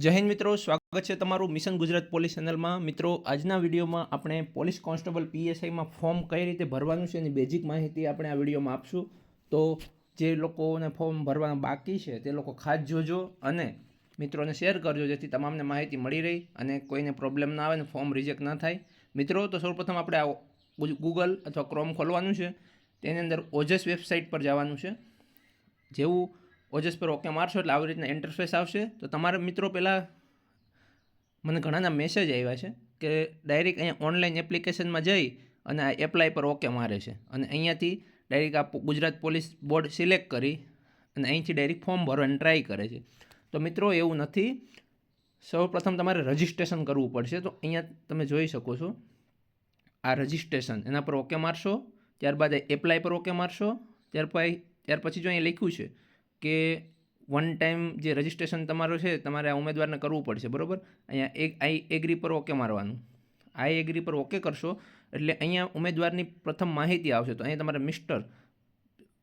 જય હિન્દ મિત્રો, સ્વાગત છે તમારું મિશન ગુજરાત પોલીસ ચેનલમાં. મિત્રો, આજના વિડીયોમાં આપણે પોલીસ કોન્સ્ટેબલ પીએસઆઈમાં ફોર્મ કઈ રીતે ભરવાનું છે એની બેઝિક માહિતી આપણે આ વિડીયોમાં આપશું. તો જે લોકોને ફોર્મ ભરવાનું બાકી છે તે લોકો ખાસ જોજો અને મિત્રોને શેર કરજો જેથી તમામને માહિતી મળી રહી અને કોઈને પ્રોબ્લેમ ના આવે ને ફોર્મ રિજેક્ટ ના થાય. મિત્રો, તો સૌપ્રથમ આપણે આ ગૂગલ અથવા ક્રોમ ખોલવાનું છે. તેની અંદર ઓજસ વેબસાઇટ પર જવાનું છે. જેવું ઓજસ પર ઓકે મારશો એટલે આવી રીતના ઇન્ટરફેસ આવશે. તો તમારા મિત્રો પહેલાં મને ઘણાના મેસેજ આવ્યા છે કે ડાયરેક્ટ અહીંયા ઓનલાઈન એપ્લિકેશનમાં જઈ અને આ એપ્લાય પર ઓકે મારે છે. અને અહીંયાથી ડાયરેક્ટ આ ગુજરાત પોલીસ બોર્ડ સિલેક્ટ કરી અને અહીંથી ડાયરેક્ટ ફોર્મ ભરવાની ટ્રાય કરે છે. તો મિત્રો એવું નથી. સૌ પ્રથમ તમારે રજિસ્ટ્રેશન કરવું પડશે. તો અહીંયા તમે જોઈ શકો છો આ રજિસ્ટ્રેશન એના પર ઓકે મારશો, ત્યારબાદ એપ્લાય પર ઓકે મારશો ત્યાર પછી ત્યાર પછી જો અહીંયા લખ્યું છે કે વન ટાઈમ જે રજિસ્ટ્રેશન તમારું છે, તમારે આ ઉમેદવારને કરવું પડશે, બરાબર? અહીંયા એક આઈ એગ્રી પર ઓકે મારવાનું. આઈ એગ્રી પર ઓકે કરશો, એટલે અહીંયા ઉમેદવારની પ્રથમ માહિતી આવશે. તો અહીંયા તમારે મિસ્ટર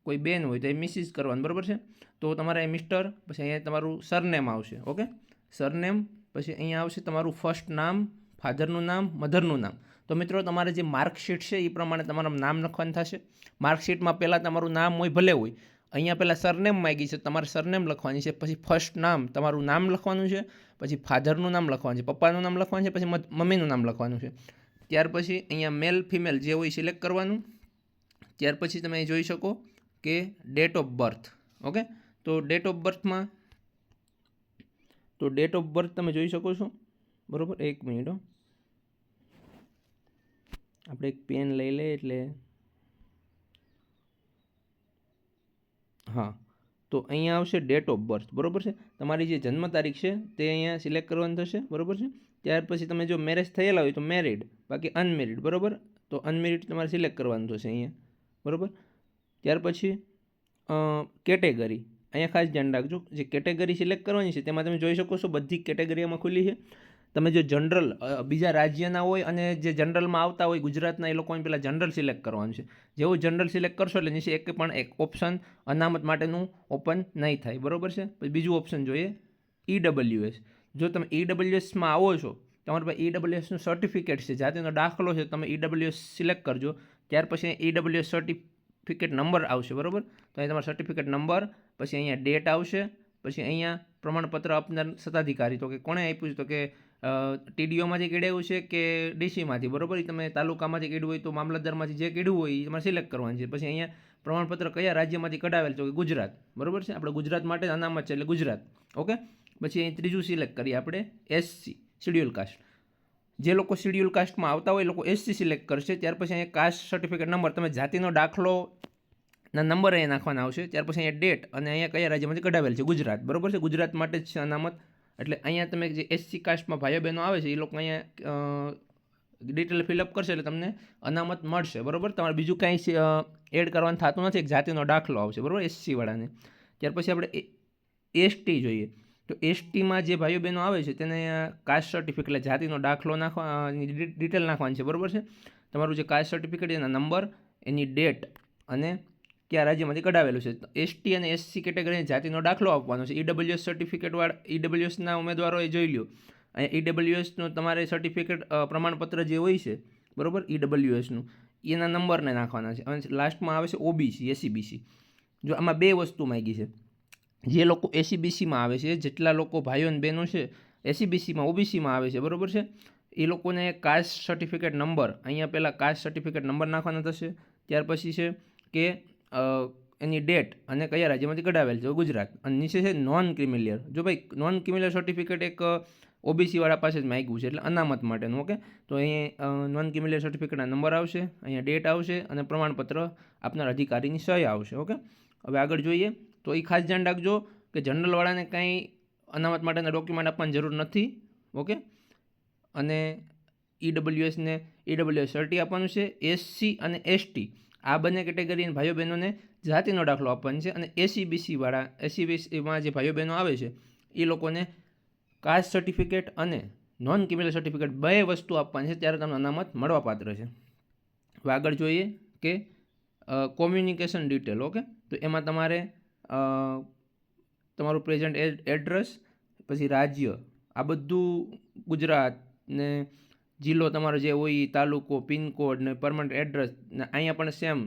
કોઈ બેન હોય તો એ મિસિસ કરવાનું, બરાબર છે? તો તમારે એ મિસ્ટર પછી અહીંયા તમારું સરનેમ આવશે ઓકે સરનેમ પછી અહીંયા આવશે તમારું ફર્સ્ટ નામ ફાધરનું નામ મધરનું નામ. તો મિત્રો, તમારે જે માર્કશીટ છે, એ પ્રમાણે તમારું નામ લખવાનું થશે. માર્કશીટમાં પહેલાં તમારું નામ હોય, ભલે હોય અહીંયા પહેલાં સરનેમ માગી છે, તમારે સરનેમ લખવાની છે, પછી ફર્સ્ટ નામ, તમારું નામ લખવાનું છે, પછી ફાધરનું નામ લખવાનું છે, પપ્પાનું નામ લખવાનું છે, પછી મમ્મીનું નામ લખવાનું છે. ત્યાર પછી અહીંયા મેલ ફિમેલ જે હોય સિલેક્ટ કરવાનું. ત્યાર પછી તમે જોઈ શકો કે ડેટ ઓફ બર્થ ઓકે તો ડેટ ઓફ બર્થમાં તો ડેટ ઓફ બર્થ તમે જોઈ શકો છો, બરાબર? એક મિનિટ હો. આપણે એક પેન લઈ લઈએ એટલે હા. તો અહીંયા આવશે ડેટ ઓફ બર્થ બરાબર છે? તમારી જે જન્મ તારીખ છે, તે અહીંયા સિલેક્ટ કરવાની થશે, બરાબર છે? ત્યાર પછી તમે જો મેરેજ થયેલા હોય તો મેરિડ બાકી અનમેરિડ બરાબર? તો અનમેરિડ તમારે સિલેક્ટ કરવાનું થશે અહીંયા, બરાબર? ત્યાર પછી કેટેગરી અહીંયા ખાસ ધ્યાન રાખજો, જે કેટેગરી સિલેક્ટ કરવાની છે, તેમાં તમે જોઈ શકો છો બધી કેટેગરીમાં ખુલી છે. તમે જો જનરલ બીજા રાજ્યના હોય અને જે જનરલમાં આવતા હોય ગુજરાતના, એ લોકોને પહેલાં જનરલ સિલેક્ટ કરવાનું છે. જેવું જનરલ સિલેક્ટ કરશો એટલે નીચે એક પણ એક ઓપ્શન અનામત માટેનું ઓપન નહીં થાય. બરાબર છે? પછી બીજું ઓપ્શન જોઈએ ઈડબ્લ્યુએસ જો તમે ઈડબ્લ્યુએસમાં આવો છો, તમારી પાસે ઈડબલ્યુએસનું સર્ટિફિકેટ છે જાતિનો દાખલો છે, તમે ઈડબ્લ્યુએસ સિલેક્ટ કરજો. ત્યાર પછી ઈડબ્લ્યુએસ સર્ટિફિકેટ નંબર આવશે, બરાબર? તો અહીં તમારો સર્ટિફિકેટ નંબર, પછી અહીંયા ડેટ આવશે, પછી અહીંયા પ્રમાણપત્ર આપનાર સત્તાધિકારી, તો કે કોણે આપ્યું છે? તો કે ટીડીઓમાંથી કીડાયું છે કે ડીસીમાંથી, બરાબર? તમે તાલુકામાંથી કીડ્યું હોય તો મામલતદારમાંથી જે કીડ્યું હોય એ તમારે સિલેક્ટ કરવાનું છે. પછી અહીંયા પ્રમાણપત્ર કયા રાજ્યમાંથી કઢાવેલ છે? કે ગુજરાત. બરાબર છે? આપણે ગુજરાત માટે અનામત છે એટલે ગુજરાત. ઓકે? પછી અહીં ત્રીજું સિલેક્ટ કરીએ આપણે એસસી, શિડ્યુલ કાસ્ટ. જે લોકો શિડ્યુલ કાસ્ટમાં આવતા હોય એ લોકો એસસી સિલેક્ટ કરશે. ત્યાર પછી અહીંયા કાસ્ટ સર્ટિફિકેટ નંબર, તમે જાતિનો દાખલો ના નંબર અહીંયા નાખવાના આવશે. ત્યાર પછી અહીંયા ડેટ અને અહીંયા કયા રાજ્યમાંથી કઢાવેલ છે? ગુજરાત. બરાબર છે? ગુજરાત માટે જ છે અનામત. એટલે અહીંયા તમે જે એસસી કાસ્ટમાં ભાઈઓ બહેનો આવે છે, એ લોકો અહીંયા ડિટેલ ફિલઅપ કરશે એટલે તમને અનામત મળશે, બરાબર? તમારે બીજું કાંઈ એડ કરવાનું થતું નથી, એક જાતિનો દાખલો આવશે, બરાબર? એસસીવાળાને ત્યાર પછી આપણે એસટી જોઈએ. તો એસટીમાં જે ભાઈઓ બહેનો આવે છે, તેને કાસ્ટ સર્ટિફિકેટ એટલે જાતિનો દાખલો નાખવા ડિટેલ નાખવાની છે, બરાબર છે? તમારું જે કાસ્ટ સર્ટિફિકેટ એના નંબર એની ડેટ અને કયા રાજ્યમાંથી કઢાવેલું છે. એસટી અને એસસી કેટેગરીની જાતિનો દાખલો આપવાનો છે. ઈડબ્લ્યુએસ સર્ટિફિકેટવાળા ઈડબ્લ્યુએસના ઉમેદવારોએ જોઈ લ્યો. અહીંયા ઈડબ્લ્યુએસનું તમારે સર્ટિફિકેટ પ્રમાણપત્ર જે હોય છે, બરાબર? ઈડબ્લ્યુએસનું એના નંબરને નાખવાના છે. અને લાસ્ટમાં આવે છે ઓબીસી એસીબીસી જો આમાં બે વસ્તુ માગી છે. જે લોકો એસીબીસીમાં આવે છે, જેટલા લોકો ભાઈઓ અને બહેનો છે એસીબીસીમાં ઓબીસીમાં આવે છે, બરાબર છે? એ લોકોને કાસ્ટ સર્ટિફિકેટ નંબર અહીંયા પહેલાં કાસ્ટ સર્ટિફિકેટ નંબર નાખવાનો થશે. ત્યાર પછી છે કે એની ડેટ અને કયા રાજ્યમાંથી કઢાવેલ છે? ગુજરાત. અને નીચે છે નોન ક્રિમિલિયર જો ભાઈ નોન ક્રિમિલિયર સર્ટિફિકેટ એક ઓબીસીવાળા પાસે જ માગ્યું છે એટલે અનામત માટેનું, ઓકે? તો અહીં નોન ક્રિમિલિયર સર્ટિફિકેટના નંબર આવશે, અહીંયા ડેટ આવશે અને પ્રમાણપત્ર આપનાર અધિકારીની સહી આવશે, ઓકે? હવે આગળ જોઈએ. તો એ ખાસ ધ્યાન રાખજો કે જનરલવાળાને કાંઈ અનામત માટેના ડોક્યુમેન્ટ આપવાની જરૂર નથી, ઓકે? અને ઈડબ્લ્યુએસને ઈડબ્લ્યુએસ સર્ટી આપવાનું છે એસસી અને એસટી આ બંને કેટેગરીના ભાઈઓ બહેનોને જાતિનો દાખલો આપવાનો છે અને એસીબીસીવાળા એસીબીસીમાં જે ભાઈઓ બહેનો આવે છે, એ લોકોને કાસ્ટ સર્ટિફિકેટ અને નોન ક્રિમિનલ સર્ટિફિકેટ બે વસ્તુ આપવાની છે, ત્યારે તમને અનામત મળવાપાત્ર છે. આગળ જોઈએ કે કોમ્યુનિકેશન ડિટેલ ઓકે તો એમાં તમારે તમારું પ્રેઝન્ટ એડ્રેસ પછી રાજ્ય, આ બધું ગુજરાત ને જિલ્લો તમારો જે હોય એ તાલુકો પિનકોડ ને પરમનન્ટ એડ્રેસ ને અહીંયા પણ સેમ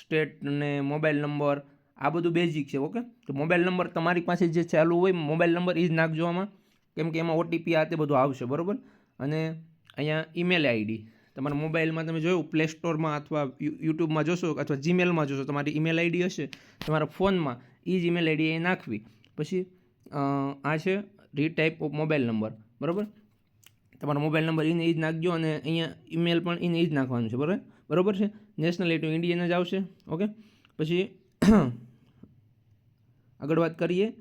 સ્ટેટ ને મોબાઈલ નંબર આ બધું બેઝિક છે ઓકે તો મોબાઈલ નંબર તમારી પાસે જે ચાલુ હોય મોબાઈલ નંબર એ જ નાખજો આમાં. કેમ કે એમાં ઓટીપી આ તે બધું આવશે, બરાબર? અને અહીંયા ઈમેલ આઈડી તમારા મોબાઈલમાં તમે જોયું પ્લે સ્ટોરમાં અથવા યુટ્યુબમાં જોશો અથવા જીમેલમાં જોશો, તમારી ઈમેલ આઈડી હશે. તમારા ફોનમાં એ જ ઈમેલ આઈડી એ નાખવી. પછી આ છે રીટાઈપ ઓફ મોબાઈલ નંબર બરાબર? તમારો મોબાઈલ નંબર એને એ જ નાખજો અને અહીંયા ઈમેલ પણ એને એ જ નાખવાનું છે, બરાબર? બરાબર છે? નેશનલિટી ઇન્ડિયન જ આવશે, ઓકે? પછી આગળ વાત કરીએ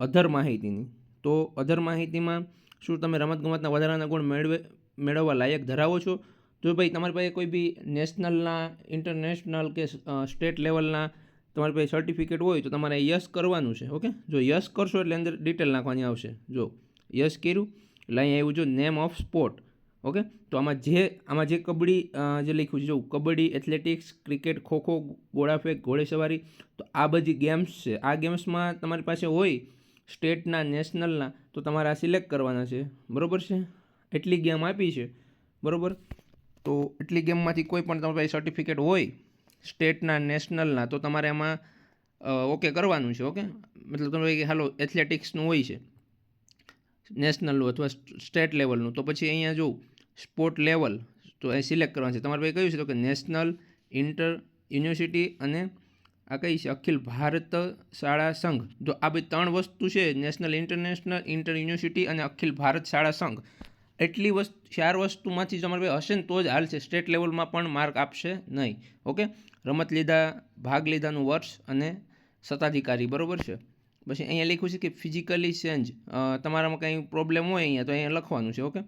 અધર માહિતીની. તો અધર માહિતીમાં શું તમે રમતગમતના વધારાના ગુણ મેળવે, મેળવવા લાયક ધરાવો છો? જો ભાઈ તમારી પાસે કોઈ બી નેશનલના ઇન્ટરનેશનલ કે સ્ટેટ લેવલના તમારી પાસે સર્ટિફિકેટ હોય તો તમારે યસ કરવાનું છે, ઓકે? જો યસ કરશો એટલે અંદર ડિટેલ નાખવાની આવશે. જો યસ કર્યું એટલે અહીં આવ્યું જો નેમ ઓફ સ્પોર્ટ ઓકે તો આમાં જે આમાં જે કબડ્ડી જે લખ્યું છે, જો કબડ્ડી એથ્લેટિક્સ ક્રિકેટ ખોખો ગોળાફેંક ઘોડેસવારી, તો આ બધી ગેમ્સ છે. આ ગેમ્સમાં તમારી પાસે હોય સ્ટેટના નેશનલના તો તમારે આ સિલેક્ટ કરવાના છે. બરાબર છે? એટલી ગેમ આપી છે. બરોબર? તો એટલી ગેમમાંથી કોઈ પણ તમારી પાસે સર્ટિફિકેટ હોય સ્ટેટના નેશનલના તો તમારે એમાં ઓકે કરવાનું છે ઓકે મતલબ તમે હાલો એથ્લેટિક્સનું હોય છે. નેશનલનું અથવા સ્ટેટ લેવલનું તો પછી અહીંયા જો સ્પોર્ટ લેવલ તો એ સિલેક્ટ કરવાનું છે. તમારે પાસે કયું છે તો કે નેશનલ ઇન્ટર યુનિવર્સિટી અને આ કઈ છે? અખિલ ભારત શાળા સંઘ. જો આ બધી ત્રણ વસ્તુ છે નેશનલ ઇન્ટરનેશનલ ઇન્ટર યુનિવર્સિટી અને અખિલ ભારત શાળા સંઘ. એટલી વસ્તુ, ચાર વસ્તુમાંથી તમારે ભાઈ હશે ને તો જ હાલશે સ્ટેટ લેવલમાં પણ માર્ક આપશે નહીં. ઓકે? રમત લીધા, ભાગ લીધાનું વર્ષ અને સત્તાધિકારી. બરાબર છે? પછી અહીંયા લખ્યું છે કે ફિઝિકલી ચેન્જ તમારામાં કંઈ પ્રોબ્લેમ હોય અહીંયા તો અહીંયા લખવાનું છે, ઓકે?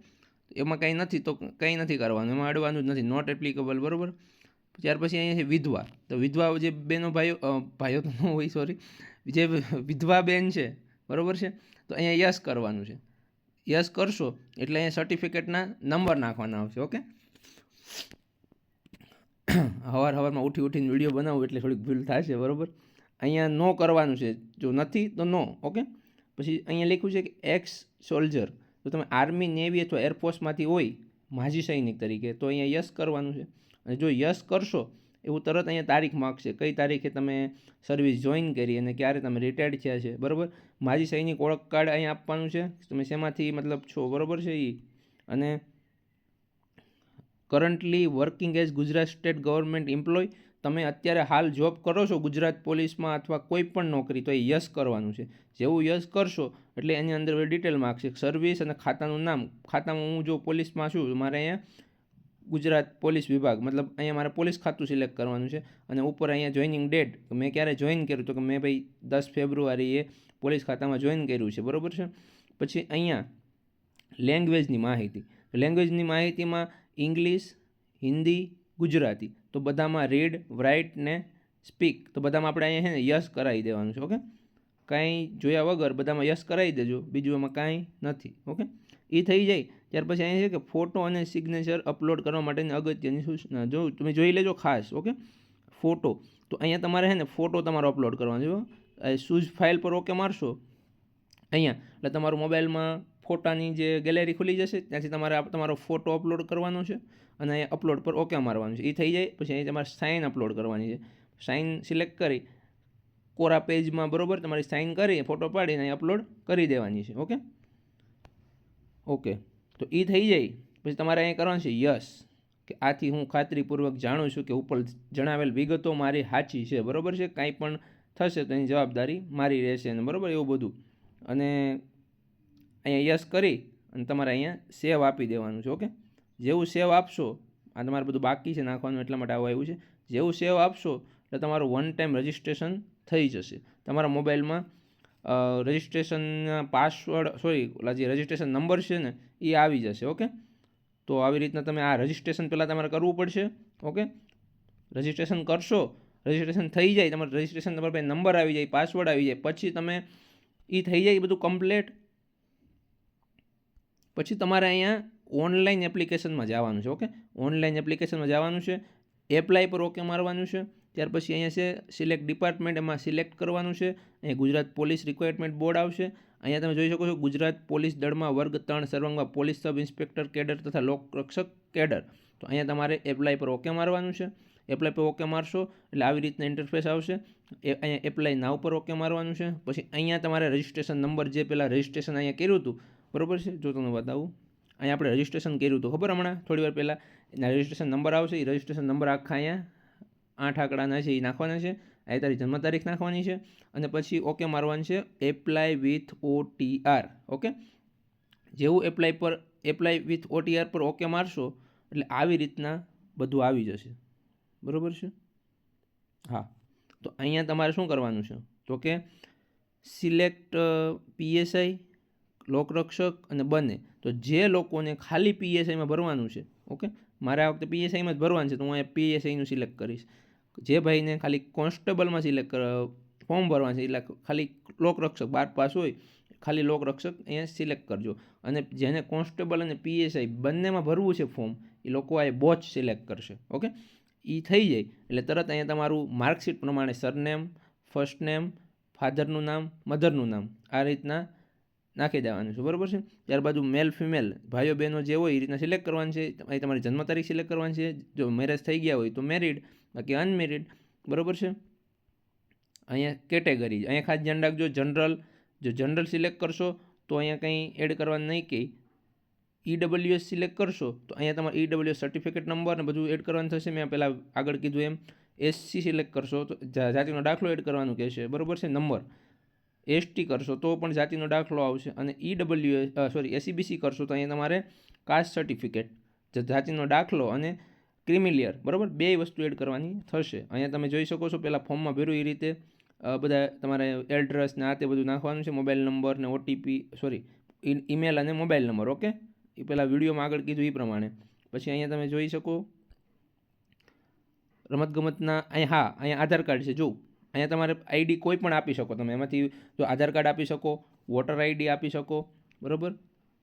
એમાં કંઈ નથી તો કંઈ નથી કરવાનું, એમાં અડવાનું જ નથી નોટ એપ્લિકેબલ બરોબર? ત્યાર પછી અહીંયા છે વિધવા. તો વિધવા જે બેનો ભાઈઓ ભાઈઓ તો ન હોય સોરી જે વિધવા બેન છે, બરાબર છે? તો અહીંયા યસ કરવાનું છે. યસ કરશો એટલે અહીંયા સર્ટિફિકેટના નંબર નાખવાના આવશે, ઓકે? હવાર હવારમાં ઉઠી ઉઠીને વીડિયો બનાવું એટલે થોડીક ભૂલ થશે બરોબર? અહીંયા નો કરવાનું છે. જો નથી, તો નો, ઓકે? પછી અહીંયા લખ્યું છે કે એક્સ સોલ્જર જો તમે આર્મી નેવી અથવા એરફોર્સમાંથી હોય, માજી સૈનિક તરીકે, તો અહીંયા યસ કરવાનું છે. અને જો યસ કરશો, એવું તરત અહીંયા તારીખ માગશે. કઈ તારીખે તમે સર્વિસ જોઈન કરી અને ક્યારે તમે રિટાયર્ડ થયા છે, બરાબર? માજી સૈનિક ઓળખ કાર્ડ અહીંયા આપવાનું છે. તમે શેમાંથી મતલબ છો, બરાબર છે એ અને currently working as Gujarat state government employ તમે અત્યારે હાલ જોબ કરો છો ગુજરાત પોલીસમાં અથવા કોઈ પણ નોકરી, તો એ યસ કરવાનું છે. જેવું યસ કરશો, એટલે એની અંદર ડિટેલ માગશે સર્વિસ અને ખાતાનું નામ. ખાતામાં હું જો પોલીસમાં છું, મારે અહીંયા ગુજરાત પોલીસ વિભાગ, મતલબ અહીંયા મારે પોલીસ ખાતું સિલેક્ટ કરવાનું છે. અને ઉપર અહીંયા જોઈનિંગ ડેટ મેં ક્યારે જોઈન કર્યું, તો કે મેં ભાઈ દસ ફેબ્રુઆરીએ પોલીસ ખાતામાં જોઈન કર્યું છે. બરાબર છે? પછી અહીંયા લેંગ્વેજની માહિતી. લેંગ્વેજની માહિતીમાં ઇંગ્લિશ હિન્દી ગુજરાતી તો બધામાં રીડ રાઇટ ને સ્પીક તો બધામાં આપણે અહીંયા છે ને યસ કરાવી દેવાનું છે, ઓકે? કાંઈ જોયા વગર બધામાં યસ કરાવી દેજો, બીજું એમાં કાંઈ નથી, ઓકે? એ થઈ જાય. ત્યાર પછી અહીંયા છે કે ફોટો અને સિગ્નેચર અપલોડ કરવા માટેની અગત્યની સૂચના. જો તમે જોઈ લેજો ખાસ, ઓકે? ફોટો તો અહીંયા તમારે છે ને ફોટો તમારો અપલોડ કરવાનો છે શૂઝ ફાઇલ પર ઓકે મારશો. અહીંયા. એટલે તમારું મોબાઈલમાં ફોટાની જે ગેલેરી ખુલી જશે, ત્યાંથી તમારે તમારો ફોટો અપલોડ કરવાનો છે અને અહીંયા અપલોડ પર ઓકે મારવાનું છે. એ થઈ જાય, પછી અહીં તમારે સાઇન અપલોડ કરવાની છે. સાઇન સિલેક્ટ કરી, કોરા પેજમાં બરોબર તમારી સાઇન કરી, ફોટો પાડીને અહીં અપલોડ કરી દેવાની છે, ઓકે? ઓકે, તો એ થઈ જાય. પછી તમારે અહીંયા કરવાનું છે યસ, કે આથી હું ખાતરીપૂર્વક જાણું છું કે ઉપર જણાવેલ વિગતો મારી સાચી છે, બરોબર છે? કાંઈ પણ થશે તો એની જવાબદારી મારી રહેશે ને, બરાબર? એવું બધું. અને અહીંયા યસ કરી અને તમારે અહીંયા સેવ આપી દેવાનું છે, ઓકે? જેવું સેવ આપશો, આ તમારે બધું બાકી છે નાખવાનું એટલા માટે આવું આવ્યું છે, જેવું સેવ આપશો એટલે તમારું વન ટાઈમ રજિસ્ટ્રેશન થઈ જશે. તમારા મોબાઈલમાં રજિસ્ટ્રેશનના પાસવર્ડ સોરી ઓલા જે રજિસ્ટ્રેશન નંબર છે ને, એ આવી જશે, ઓકે? તો આવી રીતના તમે આ રજિસ્ટ્રેશન પહેલાં તમારે કરવું પડશે, ઓકે? રજિસ્ટ્રેશન કરશો રજિસ્ટ્રેશન થઈ જાય, તમારું રજિસ્ટ્રેશન તમારા પાસે નંબર આવી જાય પાસવર્ડ આવી જાય, પછી તમે એ થઈ જાય, એ બધું કમ્પ્લેટ પછી તમારે અહીંયા ઓનલાઈન એપ્લિકેશનમાં જવાનું છે ઓકે ઓનલાઈન એપ્લિકેશનમાં જવાનું છે એપ્લાય પર ઓકે મારવાનું છે, ત્યાર પછી અહીંયા છે સિલેક્ટ ડિપાર્ટમેન્ટ એમાં સિલેક્ટ કરવાનું છે, અહીંયા ગુજરાત પોલીસ રિક્વાયરમેન્ટ બોર્ડ આવશે, અહીંયા તમે જોઈ શકો છો ગુજરાત પોલીસ દળમાં વર્ગ ત્રણ, સર્વાંગમાં પોલીસ સબ ઇન્સ્પેક્ટર કેડર તથા લોકરક્ષક કેડર. તો અહીંયા તમારે એપ્લાય પર ઓકે મારવાનું છે એપ્લાય પર ઓકે મારશો, એટલે આવી રીતના ઇન્ટરફેસ આવશે, એ અહીંયા એપ્લાય નાવ પર ઓકે મારવાનું છે, પછી અહીંયા તમારે રજિસ્ટ્રેશન નંબર જે પહેલાં રજિસ્ટ્રેશન અહીંયા કર્યું હતું બરોબર છે? જો તમને બતાવું અહીંયા આપણે રજિસ્ટ્રેશન કર્યું હતું ખબર હમણાં? થોડી વાર પહેલાં. એના રજિસ્ટ્રેશન નંબર આવશે. એ રજિસ્ટ્રેશન નંબર આખા અહીંયા આઠ આંકડાના છે એ નાખવાના છે. અહીં તારી જન્મ તારીખ નાખવાની છે. અને પછી ઓકે મારવાનું છે. એપ્લાય વિથ ઓટીઆર ઓકે જેવું એપ્લાય પર એપ્લાય વિથ ઓટીઆર પર ઓકે મારશો, એટલે આવી રીતના બધું આવી જશે. બરાબર છે? હા. તો અહીંયા તમારે શું કરવાનું છે? તો કે સિલેક્ટ પીએસઆઈ લોકરક્ષક અને બને. તો જે લોકોને ખાલી પીએસઆઈમાં ભરવાનું છે, ઓકે? મારે આ વખતે પીએસઆઈમાં જ ભરવાનું છે, તો હું અહીંયા પીએસઆઈનું સિલેક્ટ કરીશ. જે ભાઈને ખાલી કોન્સ્ટેબલમાં સિલેક્ટ ફોર્મ ભરવાનું છે, એટલે ખાલી લોકરક્ષક બાર પાસ હોય, ખાલી લોકરક્ષક અહીંયા સિલેક્ટ કરજો. અને જેને કોન્સ્ટેબલ અને પીએસઆઈ બંનેમાં ભરવું છે ફોર્મ એ લોકો આ બોચ સિલેક્ટ કરશે, ઓકે? એ થઈ જાય. એટલે તરત અહીંયા તમારું માર્કશીટ પ્રમાણે સરનેમ ફર્સ્ટ નેમ ફાધરનું નામ મધરનું નામ. આ રીતના નાખી દેવાનું છે. બરાબર છે? ત્યારબાદ મેલ ફિમેલ ભાઈઓ, બહેનો જે હોય એ રીતના સિલેક્ટ કરવાનું છે. અહીં તમારી જન્મ તારીખ સિલેક્ટ કરવાની છે. જો મેરેજ થઈ ગયા હોય તો મેરિડ બાકી અનમેરિડ બરાબર છે? અહીંયા કેટેગરી અહીંયા ખાસ ધ્યાન રાખજો જનરલ જો જનરલ સિલેક્ટ કરશો તો અહીંયા કંઈ એડ કરવાનું નહીં કે ઈડબ્લ્યુએસ સિલેક્ટ કરશો તો અહીંયા તમારે ઈડબ્લ્યુએસ સર્ટિફિકેટ નંબર ને બધું એડ કરવાનું થશે. મેં પહેલાં આગળ કીધું એમ. એસસી સિલેક્ટ કરશો તો જાતિનો દાખલો એડ કરવાનું કહેશે. બરાબર છે? નંબર એસટી કરશો તો પણ જાતિનો દાખલો આવશે અને ઈડબ્લ્યુ સોરી એસીબીસી કરશો તો અહીંયા તમારે કાસ્ટ સર્ટિફિકેટ જાતિનો દાખલો અને ક્રિમિલિયર બરાબર? બે વસ્તુ એડ કરવાની થશે. અહીંયા તમે જોઈ શકો છો પહેલાં ફોર્મમાં ભર્યું એ રીતે બધા તમારે એડ્રેસ ને આ તે બધું નાખવાનું છે મોબાઈલ નંબર ને ઓટીપી સોરી ઈમેલ અને મોબાઈલ નંબર ઓકે એ પહેલાં વિડીયોમાં આગળ કીધું એ પ્રમાણે. પછી અહીંયા તમે જોઈ શકો, રમતગમતના, અહીંયા હા, અહીંયા આધાર કાર્ડ છે જો અહીંયા તમારે આઈડી કોઈ પણ આપી શકો તમે. એમાંથી જો આધાર કાર્ડ આપી શકો, વોટર આઈડી આપી શકો, બરાબર?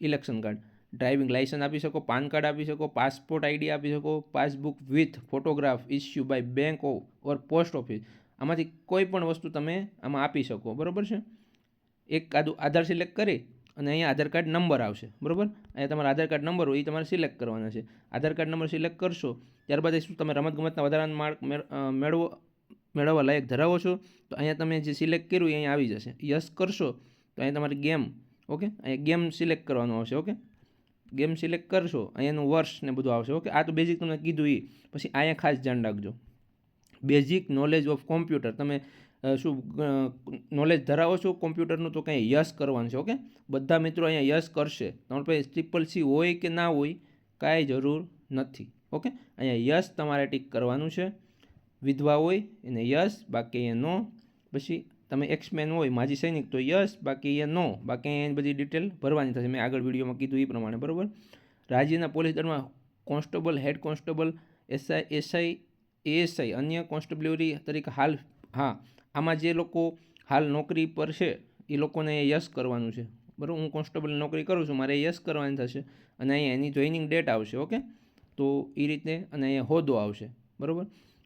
Election card. ડ્રાઇવિંગ લાઇસન્સ આપી શકો, પાન કાર્ડ આપી શકો, પાસપોર્ટ આઈડી આપી શકો, passbook with photograph issue by bank or post office. આમાંથી કોઈ પણ વસ્તુ તમે આમાં આપી શકો. બરાબર છે? એક આદુ આધાર સિલેક્ટ કરી અને અહીંયા આધાર કાર્ડ નંબર આવશે. બરાબર? અહીંયા તમારા આધાર કાર્ડ નંબર હોય એ તમારે સિલેક્ટ કરવાના છે. આધાર કાર્ડ નંબર સિલેક્ટ કરશો, ત્યારબાદ શું તમે રમતગમતના વધારાના માર્ક મેળવો મેળવવા લાયક ધરાવો છો, તો અહીંયા તમે જે સિલેક્ટ કર્યું એ અહીંયા આવી જશે. યસ કરશો, તો અહીંયા તમારી ગેમ ઓકે અહીંયા ગેમ સિલેક્ટ કરવાનું આવશે ઓકે ગેમ સિલેક્ટ કરશો, અહીંયાનું વર્ષ ને બધું આવશે ઓકે આ તો બેઝિક તમને કીધું એ. પછી અહીંયા ખાસ ધ્યાન રાખજો. બેઝિક નોલેજ ઓફ કોમ્પ્યુટર તમે શું નોલેજ ધરાવો છો કોમ્પ્યુટરનું તો કંઈ યસ કરવાનું છે ઓકે બધા મિત્રો અહીંયા યસ કરશે. તમારે પાસે ટ્રિપલ સી હોય કે ના હોય, કાંઈ જરૂર નથી ઓકે અહીંયા યસ તમારે ટીક કરવાનું છે. વિધવા હોય, એને યસ બાકી એ નો. પછી તમે એક્સમેન હોય, માજી સૈનિક, તો યસ બાકી એ નો. બાકી અહીંયા બધી ડિટેલ ભરવાની થશે. મેં આગળ વિડીયોમાં કીધું એ પ્રમાણે, બરાબર? રાજ્યના પોલીસ દળમાં constable, head constable SI SI ASI અન્ય કોન્સ્ટેબલરી તરીકે હાલ, હા, આમાં જે લોકો હાલ નોકરી પર છે, એ લોકોને યસ કરવાનું છે. બરાબર? હું કોન્સ્ટેબલ નોકરી કરું છું, મારે યસ કરવાની થશે અને અહીંયા એની જોઈનિંગ ડેટ આવશે, ઓકે? તો એ રીતે અને અહીંયા હોદ્દો આવશે, બરાબર?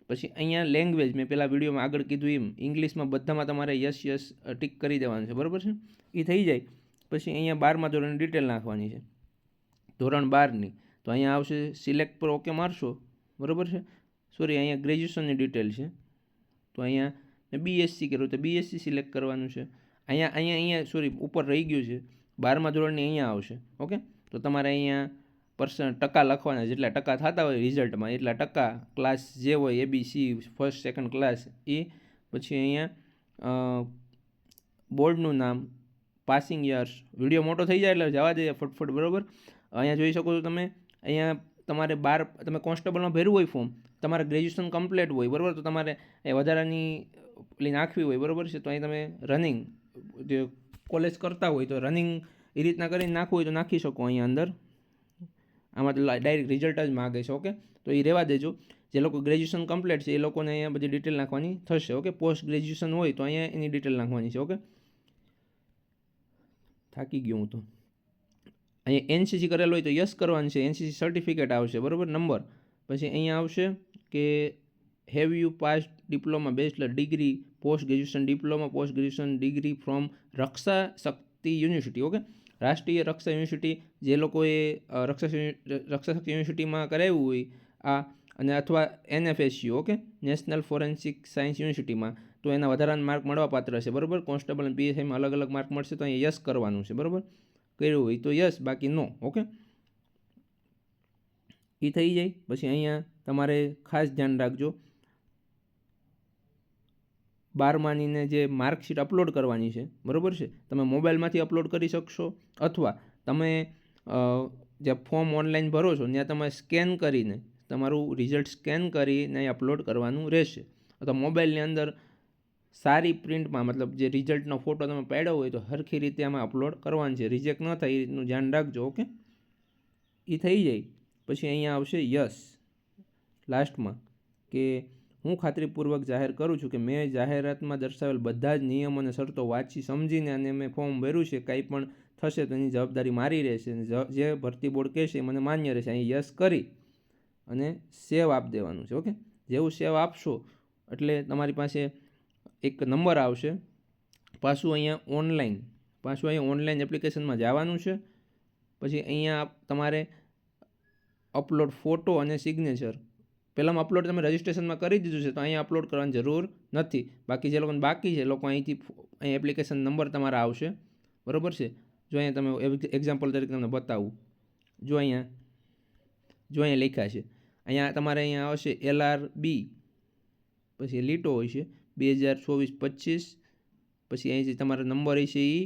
પછી અહીંયા લેંગ્વેજ મેં પહેલાં વિડીયોમાં આગળ કીધું એમ. ઇંગ્લિશમાં બધામાં તમારે યસ યસ ટીક કરી દેવાનું છે. બરાબર છે? એ થઈ જાય. પછી અહીંયા બારમા ધોરણની ડિટેલ નાખવાની છે. ધોરણ બારની. તો અહીંયા આવશે સિલેક્ટ પર ઓકે મારશો. બરાબર છે? સોરી અહીંયા ગ્રેજ્યુએશનની ડિટેલ છે. તો અહીંયા મેં બીએસસી કર્યું. તો બીએસસી સિલેક્ટ કરવાનું છે. અહીંયા અહીંયા અહીંયા સોરી ઉપર રહી ગયું છે. બારમા ધોરણની અહીંયા આવશે. ઓકે તો તમારે અહીંયા પર્સન ટકા લખવાના જેટલા ટકા થતા હોય રિઝલ્ટમાં, એટલા ટકા ક્લાસ જે હોય A B C first second class એ પછી અહીંયા બોર્ડનું નામ પાસિંગ યર્સ વીડિયો મોટો થઈ જાય એટલે જવા દઈએ ફટફટ, બરાબર? અહીંયા જોઈ શકો છો તમે, અહીંયા તમારે બાર, તમે કોન્સ્ટેબલમાં ભર્યું હોય ફોર્મ તમારે ગ્રેજ્યુએશન કમ્પ્લીટ હોય, બરાબર? તો તમારે એ વધારાની પેલી નાખવી હોય, બરાબર છે? તો અહીં તમે રનિંગ જે કોલેજ કરતા હોય તો રનિંગ એ રીતના કરીને નાખવું હોય તો નાખી શકો અહીંયા અંદર. આમાં તો ડાયરેક્ટ રિઝલ્ટ જ માગે છે ઓકે તો એ રહેવા દેજો. જે લોકો ગ્રેજ્યુએશન કમ્પ્લીટ છે, એ લોકોને અહીંયા બધી ડિટેલ નાખવાની થશે ઓકે પોસ્ટ ગ્રેજ્યુએશન હોય તો અહીંયા એની ડિટેલ નાખવાની છે ઓકે થાકી ગયો હું તો. અહીંયા એનસીસી કરેલું હોય તો યસ કરવાનું છે એનસીસી સર્ટિફિકેટ આવશે, બરાબર? નંબર પછી અહીંયા આવશે કે have you pass diploma bachelor degree post graduation diploma post graduation degree from Raksha Shakti university okay Rashtriya Raksha university જે લોકોએ રક્ષા રક્ષાશક્તિ યુનિવર્સિટીમાં કરાવ્યું હોય, આ, અને અથવા NFSU, okay? National forensic science યુનિવર્સિટીમાં. તો એના વધારાના માર્ક મળવા પાત્ર છે, બરાબર? કોન્સ્ટેબલ અને પીએસઆઈમાં અલગ અલગ માર્ક મળશે તો અહીંયા યસ કરવાનું છે, બરાબર? કર્યું હોય તો યસ, બાકી નો, ઓકે? એ થઈ જાય. પછી અહીંયા તમારે ખાસ ધ્યાન રાખજો. બારમાનીને જે માર્કશીટ અપલોડ કરવાની છે, બરાબર છે? તમે મોબાઈલમાંથી અપલોડ કરી શકશો અથવા તમે જે ફોર્મ ઓનલાઈન ભરો છો, ત્યાં તમે સ્કેન કરીને, તમારું રિઝલ્ટ સ્કેન કરીને અપલોડ કરવાનું રહેશે. અથવા મોબાઈલની અંદર સારી પ્રિન્ટમાં, મતલબ જે રિઝલ્ટનો ફોટો તમે પાડ્યો હોય તો સરખી રીતે આમાં અપલોડ કરવાનું છે. રિજેક્ટ ન થાય, એ રીતનું ધ્યાન રાખજો, ઓકે? એ થઈ જાય. પછી અહીંયા આવશે યસ, લાસ્ટમાં, કે હું ખાતરીપૂર્વક જાહેર કરું છું કે મેં જાહેરાતમાં દર્શાવેલ બધા જ નિયમો અને શરતો વાંચી સમજીને અને મેં ફોર્મ ભર્યું છે, કાંઈ પણ થશે તો એની જવાબદારી મારી રહેશે જે ભરતી બોર્ડ કહેશે એ મને માન્ય રહેશે. અહીં યસ કરી અને સેવ આપ દેવાનું છે, ઓકે? જેવું સેવ આપશો એટલે તમારી પાસે એક નંબર આવશે. પાછું અહીંયા ઓનલાઈન, પાછું અહીંયા ઓનલાઈન એપ્લિકેશનમાં જવાનું છે. પછી અહીંયા તમારે અપલોડ ફોટો અને સિગ્નેચર પહેલાંમાં અપલોડ તમે રજિસ્ટ્રેશનમાં કરી દીધું છે, તો અહીંયા અપલોડ કરવાની જરૂર નથી. બાકી જે લોકોને બાકી છે લોકો અહીંથી અહીં એપ્લિકેશન નંબર તમારા આવશે. બરાબર છે? જો અહીંયા તમે એક્ઝામ્પલ તરીકે તમને બતાવું. જો અહીંયા જો અહીંયા લખ્યા છે. અહીંયા તમારે અહીંયા આવશે એલ આર બી પછી લીટો હોય છે, બે હજાર ચોવીસ પચીસ, પછી અહીં જે તમારો નંબર હશે એ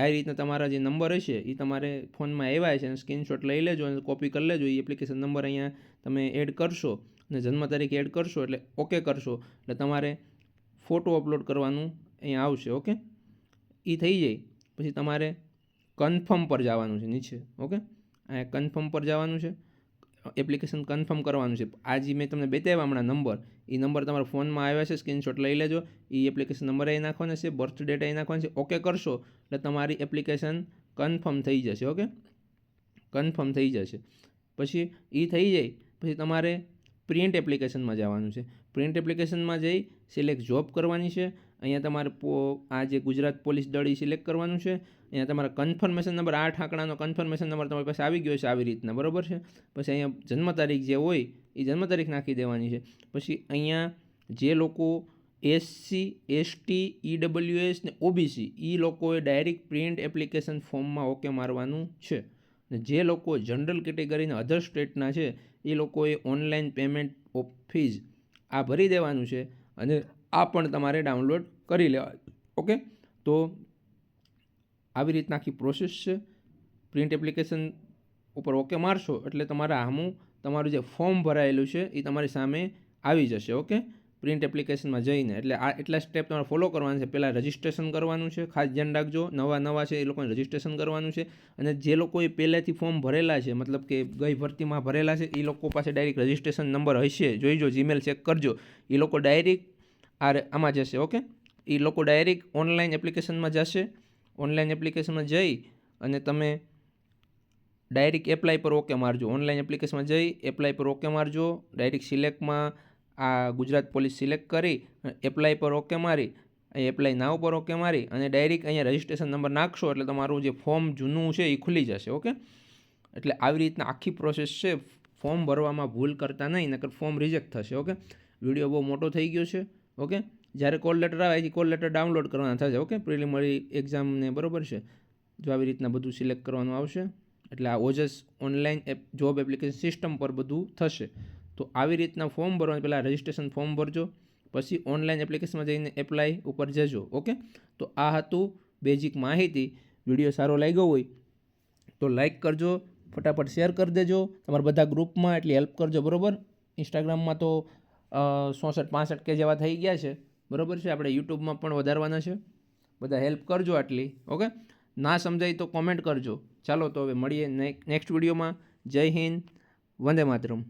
આ રીતના તમારા જે નંબર હશે એ તમારે ફોનમાં આવ્યા છે અને સ્ક્રીનશોટ લઈ લેજો અને કોપી કરી લેજો. એ એપ્લિકેશન નંબર અહીંયા તમે એડ કરશો અને જન્મ તારીખ એડ કરશો એટલે ઓકે કરશો. એટલે તમારે ફોટો અપલોડ કરવાનું અહીંયા આવશે ઓકે એ થઈ જાય. પછી તમારે કન્ફર્મ પર જવાનું છે નીચે ઓકે અહીંયા કન્ફર્મ પર જવાનું છે. એપ્લિકેશન કન્ફર્મ કરવાનું છે. આ જે મેં તમને બતાવ્યા હમણાં નંબર એ નંબર તમારા ફોનમાં આવ્યા છે સ્ક્રીનશોટ લઈ લેજો. એ એપ્લિકેશન નંબર અહીં નાખવાનો છે બર્થ ડેટ અહીં નાખવાનો છે. ઓકે કરશો, એટલે તમારી એપ્લિકેશન કન્ફર્મ થઈ જશે ઓકે કન્ફર્મ થઈ જશે. પછી એ થઈ જાય, પછી તમારે પ્રિન્ટ એપ્લિકેશનમાં જવાનું છે. પ્રિન્ટ એપ્લિકેશનમાં જઈ સિલેક્ટ જોબ કરવાની છે. અહીંયા તમારે આ જે ગુજરાત પોલીસ દળ સિલેક્ટ કરવાનું છે, અહીંયા તમારા કન્ફર્મેશન નંબર આઠ આંકડાનો કન્ફર્મેશન નંબર તમારી પાસે આવી ગયો છે આવી રીતના, બરાબર છે? પછી અહીંયા જન્મ તારીખ જે હોય, એ જન્મ તારીખ નાખી દેવાની છે. પછી અહીંયા જે લોકો એસસી એસટી ઈડબ્લ્યુએસ ને ઓબીસી એ લોકોએ ડાયરેક્ટ પ્રિન્ટ એપ્લિકેશન ફોર્મમાં ઓકે મારવાનું છે. ને જે લોકો જનરલ કેટેગરીના અધર સ્ટેટના છે, એ લોકોએ ઓનલાઈન પેમેન્ટ ઓફ ફીઝ આ ભરી દેવાનું છે. અને આ પણ તમારે ડાઉનલોડ કરી લેવા ઓકે? તો આવી રીતના આખી પ્રોસેસ છે. પ્રિન્ટ એપ્લિકેશન ઉપર ઓકે મારશો એટલે તમારા આમું તમારું જે ફોર્મ ભરાયેલું છે એ તમારી સામે આવી જશે. ઓકે? પ્રિન્ટ એપ્લિકેશનમાં જઈને એટલે આ એટલા સ્ટેપ તમારે ફોલો કરવાના છે. પહેલાં રજિસ્ટ્રેશન કરવાનું છે. ખાસ ધ્યાન રાખજો. નવા નવા છે એ લોકોને રજિસ્ટ્રેશન કરવાનું છે. અને જે લોકોએ પહેલેથી ફોર્મ ભરેલા છે, મતલબ કે ગઈ ભરતીમાં ભરેલા છે, એ લોકો પાસે ડાયરેક્ટ રજિસ્ટ્રેશન નંબર હશે. જોઈજો જીમેલ ચેક કરજો. એ લોકો ડાયરેક્ટ આ આમાં જશે, ઓકે? એ લોકો ડાયરેક્ટ ઓનલાઈન એપ્લિકેશનમાં જશે. ઓનલાઈન એપ્લિકેશનમાં જઈ અને તમે ડાયરેક્ટ એપ્લાય પર ઓકે મારજો. ઓનલાઈન એપ્લિકેશનમાં જઈ એપ્લાય પર ઓકે મારજો. ડાયરેક્ટ સિલેક્ટમાં આ ગુજરાત પોલીસ સિલેક્ટ કરી એપ્લાય પર ઓકે મારી. એપ્લાય નાવ પર ઓકે મારી અને ડાયરેક્ટ અહીંયા રજિસ્ટ્રેશન નંબર નાખશો એટલે તમારું જે ફોર્મ જૂનું છે એ ખુલી જશે, ઓકે? એટલે આવી રીતના આખી પ્રોસેસ છે. ફોર્મ ભરવામાં ભૂલ કરતા નહીં, નકર ફોર્મ રિજેક્ટ થશે, ઓકે? વીડિયો બહુ મોટો થઈ ગયો છે. ઓકે? જ્યારે કોલ લેટર આવે, એ કોલ લેટર ડાઉનલોડ કરવાના થશે, ઓકે? પ્રિલિમરી એક્ઝામને બરોબર છે? જો આવી રીતના બધું સિલેક્ટ કરવાનું આવશે, એટલે આ Ojas online app, job application system પર બધું થશે. તો આવી રીતના ફોર્મ ભરવાનું, પહેલાં રજિસ્ટ્રેશન ફોર્મ ભરજો, પછી ઓનલાઈન એપ્લિકેશનમાં જઈને એપ્લાય ઉપર જજો, ઓકે? તો આ હતું બેઝિક માહિતી. વીડિયો સારો લાગ્યો હોય તો લાઈક કરજો, ફટાફટ શેર કરી દેજો. તમારા બધા ગ્રુપમાં એટલી હેલ્પ કરજો, બરાબર? ઇન્સ્ટાગ્રામમાં તો ચોસઠ પાસઠ કે જેવા થઈ ગયા છે. બરાબર છે? આપણે યુટ્યુબમાં પણ વધારવાના છે. બધા હેલ્પ કરજો આટલી, ઓકે? ના સમજાય તો કોમેન્ટ કરજો. ચાલો તો હવે મળીએ નેક્સ્ટ વિડીયોમાં જય હિન્દ. વંદે માતરમ.